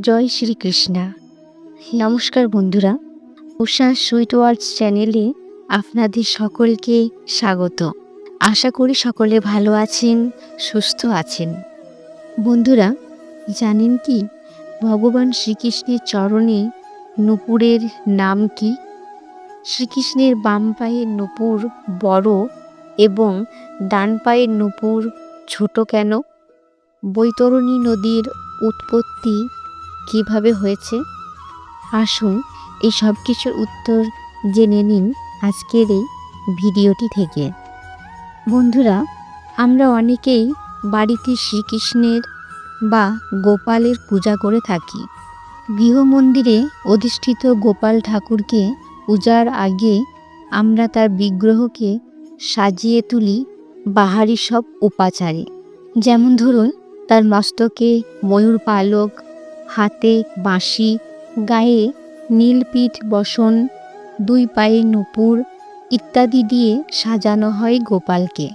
জয় শ্রীকৃষ্ণা। নমস্কার বন্ধুরা উষা সুইট ওয়ার্ডস চ্যানেলে আপনাদের সকলকে স্বাগত। আশা করি সকলে ভালো আছেন, সুস্থ আছেন। বন্ধুরা, জানেন কি? ভগবান শ্রীকৃষ্ণের চরণে নূপুরের নাম কি? শ্রীকৃষ্ণের বাম পায়ের নূপুর বড় এবং ডান পায়ের নূপুর ছোট কেন? বৈতরণী নদীর উৎপত্তি কীভাবে হয়েছে? আসুন এই সব কিছুর উত্তর জেনে নিন আজকের এই ভিডিওটি থেকে। বন্ধুরা, আমরা অনেকেই বাড়িতে শ্রীকৃষ্ণের বা গোপালের পূজা করে থাকি। গৃহমন্দিরে অধিষ্ঠিত গোপাল ঠাকুরকে পূজার আগে আমরা তার বিগ্রহকে সাজিয়ে তুলি বাহারি সব উপাচারে। যেমন ধরুন, তার মস্তকে ময়ূর পালক হাতে বাঁশি, গায়ে নীলপিঠ বসন, দুই পায়ে নূপুর ইত্যাদি দিয়ে সাজানো হয় গোপালকে।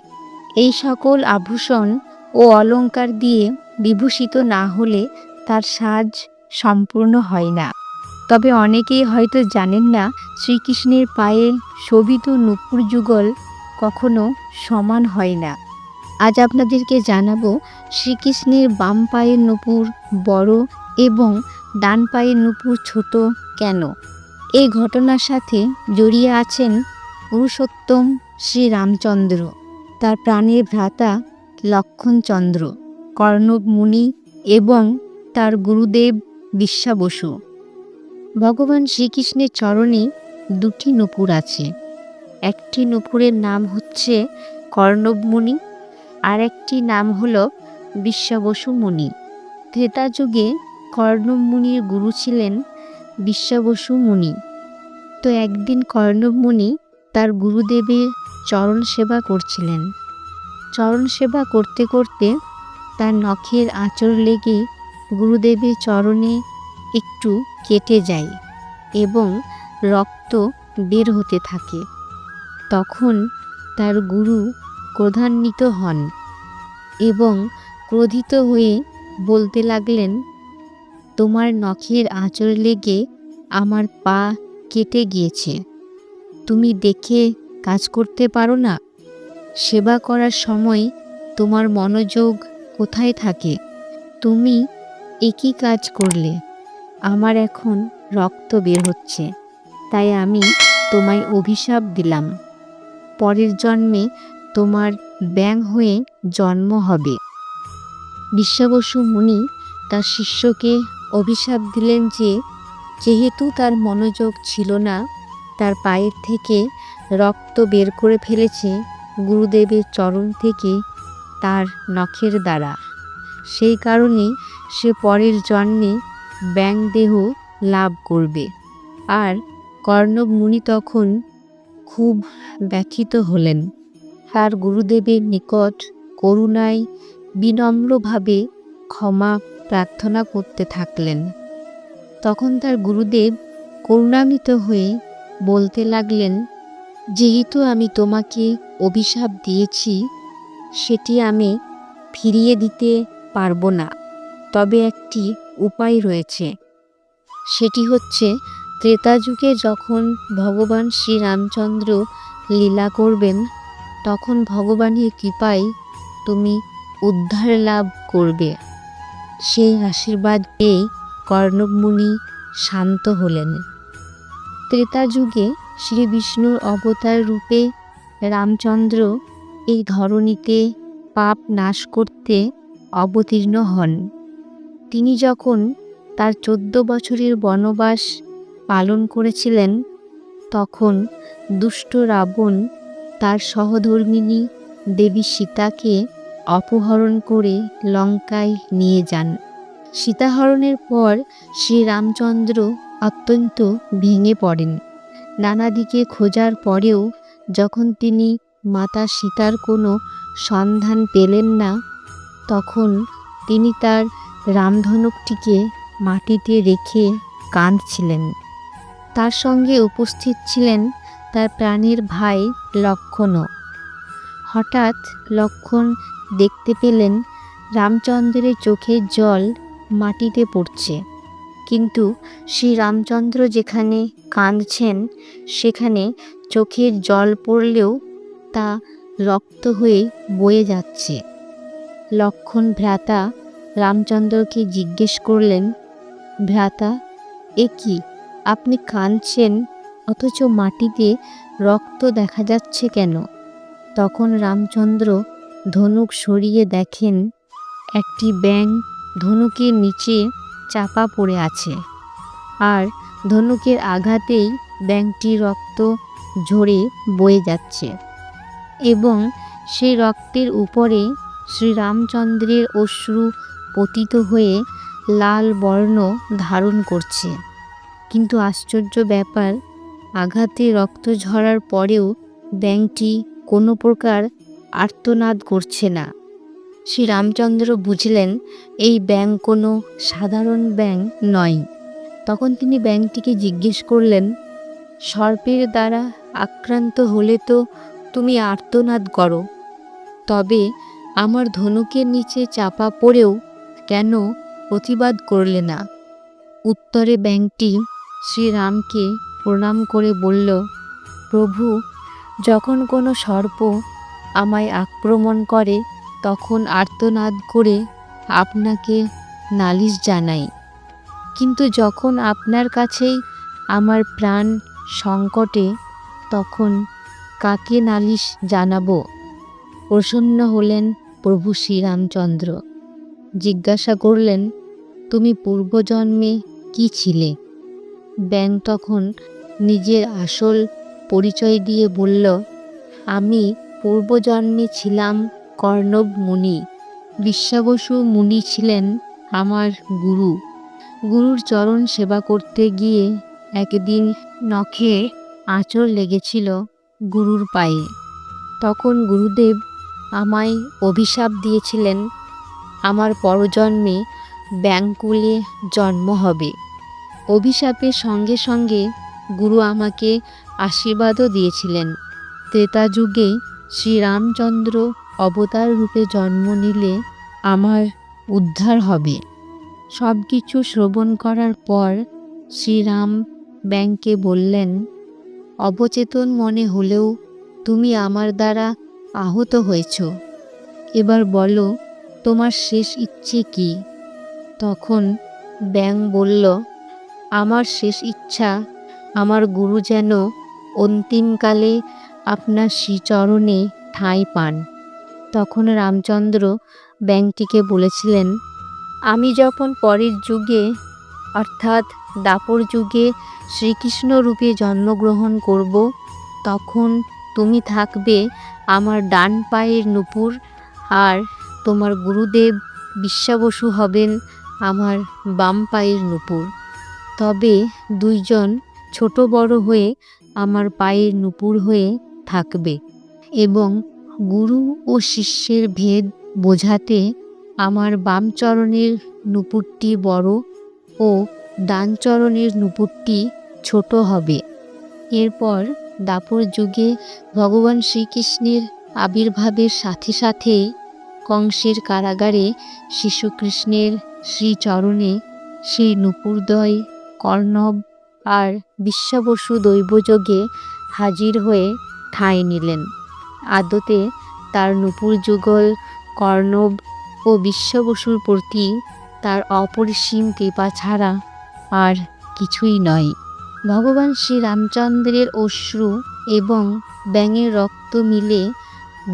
এই সকল আভূষণ ও অলঙ্কার দিয়ে বিভূষিত না হলে তার সাজ সম্পূর্ণ হয় না। তবে অনেকেই হয়তো জানেন না, শ্রীকৃষ্ণের পায়ে শোভিত নূপুর যুগল কখনো সমান হয় না। আজ আপনাদেরকে জানাব শ্রীকৃষ্ণের বাম পায়ের নূপুর বড় এবং ডান পায়ের নূপুর ছোট কেন? এই ঘটনার সাথে জড়িয়ে আছেন পুরুষোত্তম শ্রীরামচন্দ্র। তার প্রাণের ভ্রাতা লক্ষণচন্দ্র, কর্ণব মুনি এবং তার গুরুদেব বিশ্বা বসু। ভগবান শ্রীকৃষ্ণের চরণে দুটি নূপুর আছে। একটি নূপুরের নাম হচ্ছে কর্ণব আর একটি নাম হল বিশ্বাবসু মুনি। ত্রেতা যুগে কর্ণব মুনির গুরু ছিলেন বিশ্বাবসু মুনি। তো একদিন কর্ণব মুনি তার গুরুদেবের চরণ সেবা করছিলেন। চরণ সেবা করতে করতে তার নখের আঁচড় লেগে গুরুদেবের চরণে একটু কেটে যায় এবং রক্ত বের হতে থাকে। তখন তার গুরু ক্রোধান্বিত হন এবং ক্রোধিত হয়ে বলতে লাগলেন, তোমার নখের আঁচড় লেগে আমার পা কেটে গিয়েছে। তুমি দেখে কাজ করতে পারো না। সেবা করার সময় তোমার মনোযোগ কোথায় থাকে? তুমি একই কাজ করলে। আমার এখন রক্ত বের হচ্ছে। তাই আমি তোমায় অভিশাপ দিলাম। পরের জন্মে তোমার ব্যাং হয়ে জন্ম হবে। বিশ্বাবসু মুনি তার শিষ্যকে অভিশাপ দিলেন যে, যেহেতু তার মনোযোগ ছিল না, তার পায়ের থেকে রক্ত বের করে ফেলেছে গুরুদেবের চরণ থেকে তার নখের দ্বারা। সেই কারণে সে পরের জন্মে ব্যাং দেহ লাভ করবে। আর কর্ণব মুনি তখন খুব ব্যথিত হলেন। তার গুরুদেবের নিকট করুণায় বিনম্রভাবে ক্ষমা প্রার্থনা করতে থাকলেন। তখন তার গুরুদেব করুণান্বিত হয়ে বলতে লাগলেন, যেহেতু আমি তোমাকে অভিশাপ দিয়েছি, সেটি আমি ফিরিয়ে দিতে পারব না। তবে একটি উপায় রয়েছে। সেটি হচ্ছে, ত্রেতা যুগে যখন ভগবান শ্রীরামচন্দ্র লীলা করবেন তখন ভগবানের কৃপায় তুমি উদ্ধার লাভ করবে। সেই আশীর্বাদ পেয়ে কর্ণবমুনি শান্ত হলেন। ত্রেতা যুগে শ্রী বিষ্ণুর অবতার রূপে রামচন্দ্র এই ধরণীতে পাপ নাশ করতে অবতীর্ণ হন। তিনি যখন তার চোদ্দ বছরের বনবাস পালন করেছিলেন, তখন দুষ্ট রাবণ তার সহধর্মিণী দেবী সীতাকে অপহরণ করে লঙ্কায় নিয়ে যান। সীতাহরণের পর শ্রীরামচন্দ্র অত্যন্ত ভেঙে পড়েন। নানা দিকে খোঁজার পরেও যখন তিনি মাতা সীতার কোনো সন্ধান পেলেন না, তখন তিনি তার রামধনুকটিকে মাটিতে রেখে কাঁদছিলেন। তার সঙ্গে উপস্থিত ছিলেন তার প্রাণের ভাই লক্ষণও হঠাৎ লক্ষণ দেখতে পেলেন রামচন্দ্রের চোখের জল মাটিতে পড়ছে। কিন্তু শ্রী রামচন্দ্র যেখানে কাঁদছেন, সেখানে চোখের জল পড়লেও তা রক্ত হয়ে বয়ে যাচ্ছে। লক্ষণ ভ্রাতা রামচন্দ্রকে জিজ্ঞেস করলেন, ভ্রাতা, এ কি? আপনি কাঁদছেন অথচ মাটিতে রক্ত দেখা যাচ্ছে কেন? তখন রামচন্দ্র ধনুক সরিয়ে দেখেন একটি ব্যাঙ ধনুকের নিচে চাপা পড়ে আছে আর ধনুকের আঘাতেই ব্যাঙটি রক্ত ঝরে বয়ে যাচ্ছে এবং সেই রক্তের উপরে শ্রীরামচন্দ্রের অশ্রু পতিত হয়ে লাল বর্ণ ধারণ করছে। কিন্তু আশ্চর্য ব্যাপার আঘাতে রক্ত ঝরার পরেও ব্যাঙটি কোনো প্রকার আর্তনাদ করছে না। শ্রীরামচন্দ্র বুঝলেন, এই ব্যাঙ কোনো সাধারণ ব্যাঙ নয়। তখন তিনি ব্যাঙটিকে জিজ্ঞেস করলেন, সর্পের দ্বারা আক্রান্ত হলে তো তুমি আর্তনাদ করো, তবে আমার ধনুকের নিচে চাপা পড়েও কেন প্রতিবাদ করলে না? উত্তরে ব্যাঙটি শ্রীরামকে প্রণাম করে বলল, প্রভু, যখন কোনো সর্প আমায় আক্রমণ করে, তখন আর্তনাদ করে আপনাকে নালিশ জানাই। কিন্তু যখন আপনার কাছেই আমার প্রাণ সংকটে, তখন কাকে নালিশ জানাব? প্রসন্ন হলেন প্রভু শ্রীরামচন্দ্র। জিজ্ঞাসা করলেন, তুমি পূর্বজন্মে কি ছিলে? ব্যাং তখন নিজের আসল পরিচয় দিয়ে বলল, আমি পূর্বজন্মে ছিলাম কর্ণব মুনি। বিশ্বাবসু মুনি ছিলেন আমার গুরু। গুরুর চরণ সেবা করতে গিয়ে একদিন নখে আঁচড় লেগেছিল গুরুর পায়ে। তখন গুরুদেব আমায় অভিশাপ দিয়েছিলেন, আমার পরজন্মে ব্যাংকুলে জন্ম হবে। অভিশাপের সঙ্গে সঙ্গে গুরু আমাকে আশীর্বাদও দিয়েছিলেন। ত্রেতা যুগে শ্রীরামচন্দ্র অবতার রূপে জন্ম নিলে আমার উদ্ধার হবে। সব কিছু শ্রবণ করার পর শ্রীরাম ব্যাংকে বললেন, অবচেতন মনে হলেও তুমি আমার দ্বারা আহত হয়েছ। এবার বলো, তোমার শেষ ইচ্ছে কি? তখন ব্যাং বলল আমার শেষ ইচ্ছা, আমার গুরু যেন অন্তিমকালে আপনার শ্রীচরণে ঠাঁই পান। তখন রামচন্দ্র ব্যাংকটিকে বলেছিলেন, আমি যখন পরের যুগে, অর্থাৎ দাপর যুগে শ্রীকৃষ্ণ রূপে জন্মগ্রহণ করব, তখন তুমি থাকবে আমার ডান পায়ের নুপুর আর তোমার গুরুদেব বিশ্বাবসু হবেন আমার বাম পায়ের নুপুর। তবে দুইজন ছোট বড় হয়ে আমার পায়ের নুপুর হয়ে থাকবে এবং গুরু ও শিষ্যের ভেদ বোঝাতে আমার বাম চরণের নুপুরটি বড় ও ডান চরণের নুপুরটি ছোট হবে। এরপর দাপর যুগে ভগবান শ্রীকৃষ্ণের আবির্ভাবের সাথে সাথে কংসের কারাগারে শিশুকৃষ্ণের শ্রীচরণে সেই নুপুরদয় কর্ণব আর বিশ্বাবসু দৈবযোগে হাজির হয়ে ঠাঁই নিলেন। আদতে তার নুপুর যুগল কর্ণব ও বিশ্ববসুর প্রতি তার অপরিসীম কৃপা ছাড়া আর কিছুই নয়। ভগবান শ্রীরামচন্দ্রের অশ্রু এবং ব্যাঙের রক্ত মিলে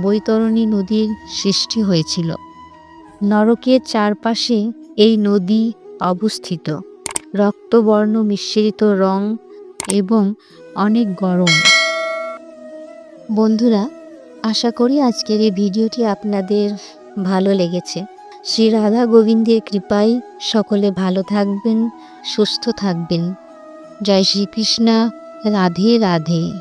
বৈতরণী নদীর সৃষ্টি হয়েছিল। নরকের চারপাশে এই নদী অবস্থিত। রক্তবর্ণ মিশ্রিত রং এবং অনেক গরম। বন্ধুরা, আশা করি আজকের এই ভিডিওটি আপনাদের ভালো লেগেছে। শ্রী রাধা গোবিন্দের কৃপায় সকলে ভালো থাকবেন, সুস্থ থাকবেন। জয় শ্রীকৃষ্ণা, রাধে রাধে।